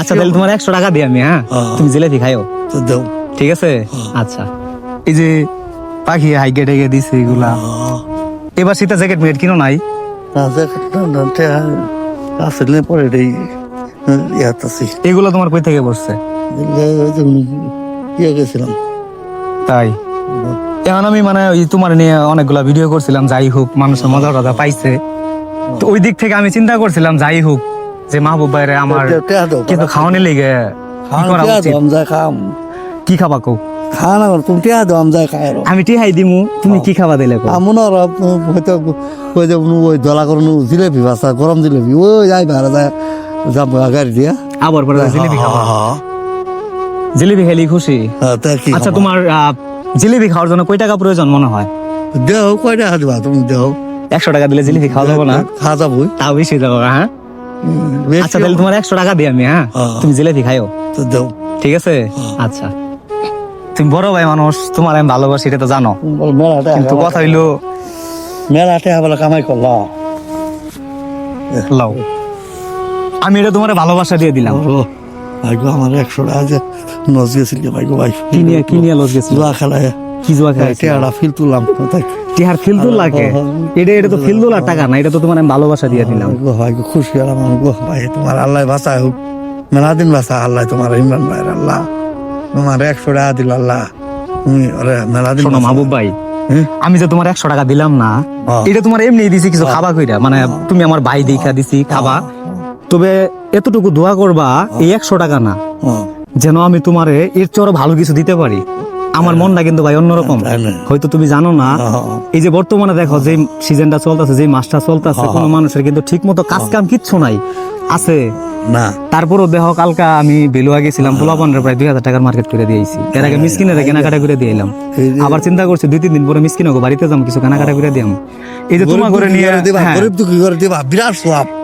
আচ্ছা তাহলে তোমার একশো টাকা দিই আমি হ্যাঁ? হ্যাঁ। তুমি জিলাপি খাইও? তো দেও। ঠিক আছে? আচ্ছা। এই যে পাখি হাইকে টেকে দিছে এগুলা। এবার শীতের জ্যাকেট মেট কিনো নাই? আসলে পরে ইয়াত আছি। এগুলো তোমার কই থেকে বসছে ইয়ে গেছিলাম। তাই? এখন আমি মানে ওই তোমার নিয়ে অনেকগুলা ভিডিও করছিলাম যাই হোক মানুষের মজা টজা পাইছে। তো ওই দিক থেকে আমি চিন্তা করছিলাম যাই হোক যে মাহবুব ভাইরে আমার কিন্তু খাওয়ানি লেগে কি কি খাবা কও? খা না তুমি টেহা দাও আমি যাই খাই আমি টিহাই দিমু তুমি কি খাবা দিলে আমন আর হয়তো ওই যে ওই দলা করুন জিলেপি ভাষা গরম জিলেপি। ওই যাই ভাড়া যায় যাব গাড়ি দিয়া। আবার পরে জিলিপি খাবা। জিলিপি খেলি খুশি কি আচ্ছা? তোমার জিলিপি খাওয়ার জন্য কয় টাকা প্রয়োজন মনে হয়? দেও কয়টা হাত দিবা তুমি দেও। একশো টাকা দিলে জিলিপি খাওয়া যাব না? খা যাব তাও বেশি যাব হ্যাঁ আচ্ছা তাহলে তোমার একশো টাকা দিই আমি হ্যাঁ? হ্যাঁ। তুমি জিলিপি খাইও? তো দেও। ঠিক আছে? আচ্ছা। তুমি বড় ভাই মানুষ তোমার আমি ভালোবাসি এটা তো জানো। মেলাটা কিন্তু কথা হইল মেলাটা বলে কামাই করলা। লাও। আমি এটা তোমার ভালোবাসা দিয়ে দিলাম। ভাইগো আমার একশো টাকা যে নজ গেছিল ভাইগো ভাই। কি নিয়ে কি নিয়ে লস গেছিল খেলায়। কি জুয়া খাইছে টেয়ারা ফিল তুললাম তাই। টিহার ফিলদুল এটা এটা তো ফিলদুল আর টাকা না এটা তো তোমার আমি ভালোবাসা দিয়ে দিলাম। গো খুশি আর ভাই তোমার আল্লাহ বাঁচায় হোক। মেলা দিন আল্লাহ তোমার ইমরান ভাইয়ের আল্লাহ। তোমার একশো টাকা দিল আল্লাহ। তুমি ওরে মেলা শোনো মাহবুব ভাই? আমি যে তোমার একশো টাকা দিলাম না। এটা তোমার এমনি দিছি কিছু খাবা কইরা মানে তুমি আমার ভাই দেখা দিছি খাবা। তবে এতটুকু দোয়া করবা এই একশো টাকা না। যেন আমি তোমারে এর চেয়ে আরও ভালো কিছু দিতে পারি। আমার মনটা কিন্তু ভাই অন্যরকম। হয়তো তুমি জানো না। হ্যাঁ। এই যে বর্তমানে দেখো যে সিজনটা চলতেছে যে মাসটা চলতেছে হ্যাঁ। কোনো মানুষের কিন্তু ঠিক মতো কাজ কাম কিচ্ছু নাই। আছে। না। তারপরও দেহ কালকা আমি বেলুয়া গেছিলাম পোলাপানের প্রায় দুই হাজার টাকার মার্কেট করে দিয়েছি এর আগে মিসকিনের কেনাকাটা করে দিয়ে এলাম। আবার চিন্তা করছি দুই তিন দিন পরে মিসকিন বাড়িতে যাম কিছু কেনাকাটা করে দিলাম এই যে তোমার করে নিয়ে হ্যাঁ,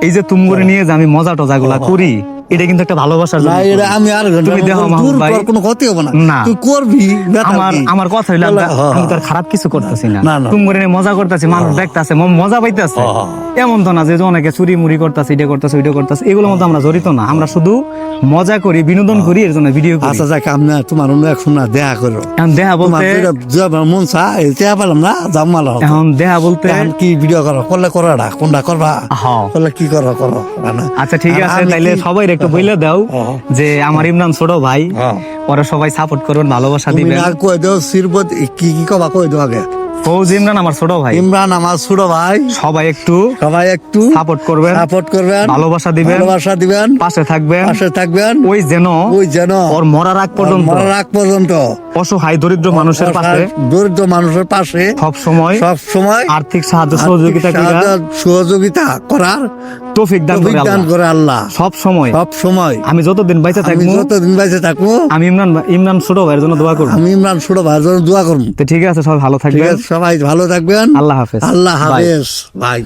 এই যে তুমি করে নিয়ে যে আমি মজা টজা গুলা করি এটা কিন্তু একটা ভালোবাসার এটা আমি আর তুমি দেখো ভাই, কোনো ক্ষতি হবে না। তুই করবি আমার আমার কথা হইল আমরা- হ্যাঁ, আমি তো খারাপ কিছু করতেছি না। তুমি মজা করতেছি মানুষ দেখতেছে মজা পাইতেছে। হ্যাঁ। এমন তো না যে অনেকে চুরি মুড়ি করতেছে এটা করতেছে ওইটা করতেছে এগুলোর মধ্যে আমরা জড়িত না। আমরা শুধু মজা করি বিনোদন করি এর জন্য ভিডিও করি। আচ্ছা যাক আমি না তোমার অন্য এখন না দেখা করো। এখন দেহা বলতে মন চা এটা পেলাম না যাম মালা এখন দেহা বলতে এখন কি ভিডিও করো? করলে করো না কোনটা করবা? হ্যাঁ করলে কি করো? করো আচ্ছা ঠিক আছে তাইলে সবাই একটু বইলে দাও হ্যাঁ। যে আমার ইমরান ছোট ভাই হ্যাঁ। পরে সবাই সাপোর্ট করবেন ভালোবাসা দিবেন। কই দাও সিরবত কি কি কবা কই দাও আগে? ফৌজ ইমরান আমার ছোট ভাই। ইমরান আমার ছোট ভাই। সবাই একটু সবাই একটু সাপোর্ট করবেন সাপোর্ট করবেন ভালোবাসা দিবেন ভালোবাসা দিবেন পাশে থাকবেন পাশে থাকবেন। ওই যেন ওই যেন ওর মরার আগ পর্যন্ত। মরার আগ পর্যন্ত। অসহায় দরিদ্র মানুষের পাশে দরিদ্র মানুষের পাশে সব সময় সব সময় আর্থিক সাহায্য সহযোগিতা সহযোগিতা করার তৌফিক দান করে আল্লাহ। করে আল্লাহ। সব সময়। সব সময়। আমি যতদিন আমি থাকব যতদিন বেঁচে থাকব আমি ইমরান ইমরান ছোট ভাইয়ের জন্য দোয়া করব। আমি ইমরান ছোট ভাইয়ের জন্য দোয়া করব। তো ঠিক আছে সবাই ভালো থাকবেন। সবাই ভালো থাকবেন। আল্লাহ হাফেজ। আল্লাহ হাফেজ। ভাই